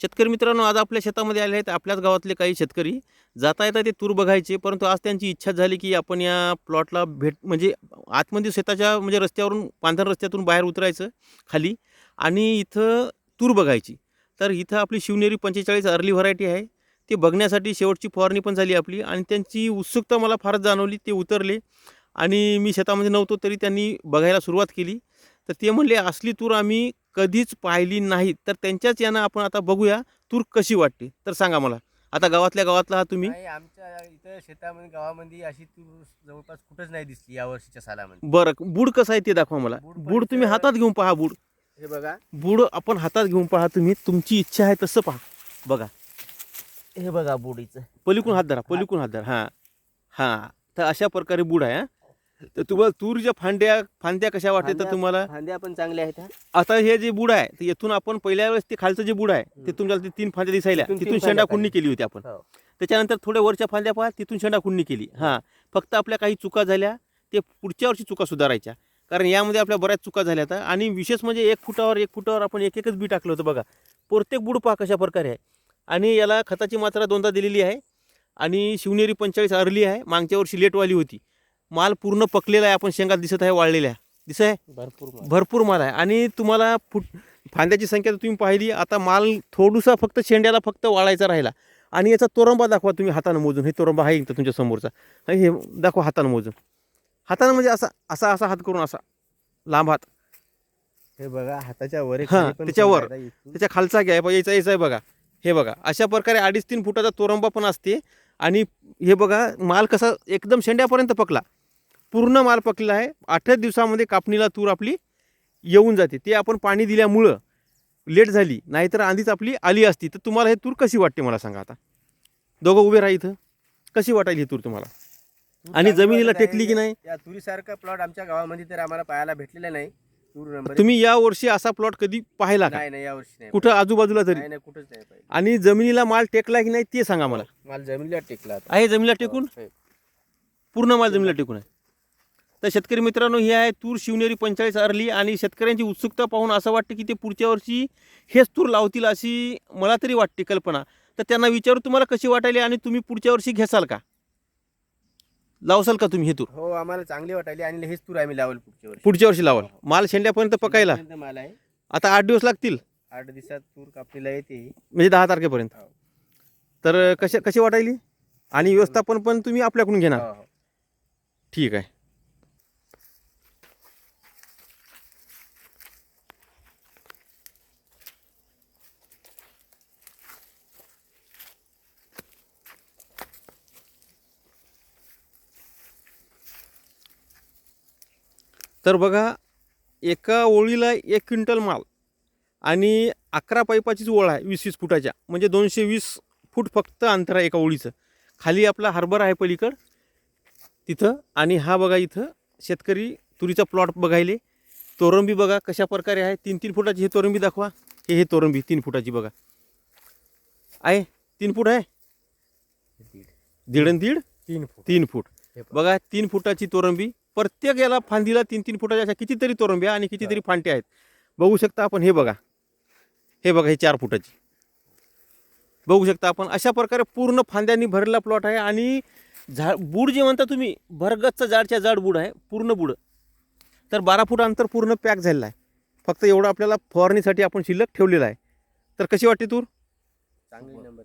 शेतकरी मित्रांनो आज आपल्या शेतामध्ये आले आहेत आपल्याच गावातले काही शेतकरी. जाता येता ते तूर बघायचे परंतु आज त्यांची इच्छा झाली की आपण या प्लॉटला भेट म्हणजे आतमध्ये शेताच्या म्हणजे रस्त्यावरून पांढर रस्त्यातून बाहेर उतरायचं खाली आणि इथं तूर बघायची. तर इथं आपली शिवनेरी पंचेचाळीस अर्ली व्हरायटी आहे. ते बघण्यासाठी शेवटची फवारणी पण झाली आपली आणि त्यांची उत्सुकता मला फारच जाणवली ते उतरले आणि मी शेतामध्ये नव्हतो तरी त्यांनी बघायला सुरुवात केली. तर ते म्हणले असली तूर आम्ही कधीच पाहिली नाही. तर त्यांच्याच यानं आपण आता बघूया तूर कशी वाटते? तर सांगा मला. आता गावातल्या गावातला हा तुम्ही. नाही आमच्या इथं शेतामध्ये गावामध्ये अशी तूर जवळपास कुठंच नाही दिसली या वर्षीच्या सालामध्ये. बरं बूड कसं आहे ते दाखवा मला. बूड पण बूड तुम्ही इथं- हातात घेऊन पहा बूड. हे बघा. बूड आपण हातात घेऊन पहा तुम्ही. तुमची इच्छा आहे तसं पहा. बघा. हे बघा बुडीचं. पलीकडून हात धरा पलीकडून हात धरा. हां. हां. तर अशा प्रकारे बूड आहे हां. तर तुम्हाला तूरच्या फांद्या फांद्या कशा वाटते तर तुम्हाला? फांद्या पण चांगल्या आहेत हा. आता हे जे बूड आहे ते येथून आपण पहिल्या वेळेस ते खालचं जे बूड आहे ते हम्म. तुमच्या ते तीन फांद्या दिसायल्या. तिथून तीन तिथून फांद्या शेंडा खुंडणी. केली होती आपण. हो. त्याच्यानंतर थोड्या वरच्या फांद्या पहा तिथून शेंडा खुंडणी केली. हां. फक्त आपल्या काही चुका झाल्या ते पुढच्या वर्षी चुका सुधारायच्या. कारण यामध्ये आपल्या बऱ्याच चुका झाल्या आता. आणि विशेष म्हणजे एक फुटावर एक फुटावर आपण एक एकच बी टाकलं होतं बघा. प्रत्येक बूड पहा कशा प्रकारे आहे. आणि याला खताची मात्रा दोनदा दिलेली आहे. आणि शिवनेरी पंचेचाळीस अर्ली आहे. मागच्या वर्षी लेटवाली होती. माल पूर्ण पकलेला आहे आपण शेंगात दिसत आहे वाळलेल्या. दिसत आहे? भरपूर माल. भरपूर माल आहे. आणि तुम्हाला फुट फांद्याची संख्या तर तुम्ही पाहिली आता माल थोडूसा फक्त शेंड्याला फक्त वाळायचा राहिला. आणि याचा तोरंबा दाखवा तुम्ही हातानं मोजून. हे तोरंबा आहे इथं तुमच्या समोरचा. आणि हे दाखवा हातानं मोजून. हातानं म्हणजे असा असा असा हात करून असा. लांब हात. हे बघा हाताच्या वर एक हा, खाली पण त्याच्यावर. इथून. त्याच्या खालचा घ्या. बघा याचा याचा आहे बघा. हे बघा अशा प्रकारे अडीच तीन फुटाचा तोरंबा पण असते. आणि हे बघा माल कसा एकदम शेंड्यापर्यंत पकला. पूर्ण माल पकलेला आहे. आठच दिवसामध्ये कापणीला तूर आपली येऊन जाते. ते आपण पाणी दिल्यामुळं लेट झाली नाहीतर आधीच आपली आली असती. तर तुम्हाला हे तूर कशी वाटते मला सांगा आता? दोघं उभे राहा इथं. कशी वाटायली ही तूर तुम्हाला? आणि जमिनीला. टेकली की नाही? या तुरीसारखा प्लॉट आमच्या गावामध्ये तर आम्हाला पाहायला भेटलेला नाही. तूर तुम्ही या वर्षी असा प्लॉट कधी पाहिला का? नाही नाही यावर्षी नाही कुठं आजूबाजूला तरी? नाही नाही कुठंच नाही पाहिजे आणि जमिनीला माल टेकला की नाही ते सांगा मला. माल जमिनीला टेकला आता. आहे जमिनीला टेकून? हो, पूर्ण माल जमिनीला टेकून आहे. तर शेतकरी मित्रांनो ही आहे तूर शिवनेरी पंचेचाळीस अर्ली आणि शेतकऱ्यांची उत्सुकता पाहून असं वाटतं की ते पुढच्या वर्षी हेच तूर लावतील अशी मला तरी वाटते कल्पना. तर त्यांना विचारू तुम्हाला कशी वाटायली आणि तुम्ही पुढच्या वर्षी घेसाल का? लावसाल का तुम्ही हे तूर? हो आम्हाला चांगली वाटायली आणि हेच तूर आम्ही लावल पुढच्या वर्षी. पुढच्या वर्षी लावाल. माल शेंड्यापर्यंत पकायला? माल आहे. आता आठ दिवस लागतील? आठ दिवसात तूर कापणीला येते म्हणजे दहा तारखेपर्यंत. हो. तर कशा कशी वाटायली? आणि व्यवस्थापन पण तुम्ही आपल्याकडून घेणार? हो, हो. ठीक आहे. तर बघा एका ओळीला एक क्विंटल माल आणि अकरा पाईपाचीच ओळ आहे वीस वीस फुटाच्या. म्हणजे दोनशे वीस फूट फक्त अंतर आहे एका ओळीचं. खाली आपला हार्बर आहे पलीकड तिथं. आणि हा बघा इथं शेतकरी तुरीचा प्लॉट बघायले. तोरंबी बघा कशा प्रकारे आहे. तीन तीन फुटाची हे तोरंबी दाखवा. हे हे तोरंबी तीन फुटाची बघा. आहे? तीन फूट आहे? दीड. दीड आणि दीड? तीन फूट. तीन फूट. बघा तीन फुटाची तोरंबी. प्रत्येक याला फांदीला तीन तीन फुटाच्या अशा कितीतरी तोरंब्या आणि कितीतरी फांटे आहेत. बघू शकता आपण हे बघा. हे बघा हे चार फुटाची. बघू शकता आपण अशा प्रकारे पूर्ण फांद्यांनी भरलेला प्लॉट आहे आणि झा बूड जे म्हणता तुम्ही भरगतचं जाडच्या जाड बूड आहे पूर्ण बूड. तर बारा फूट अंतर पूर्ण पॅक झालेलं आहे. फक्त एवढं आपल्याला फवारणीसाठी आपण शिल्लक ठेवलेलं आहे. तर कशी वाटते तूर? चांगली नंबर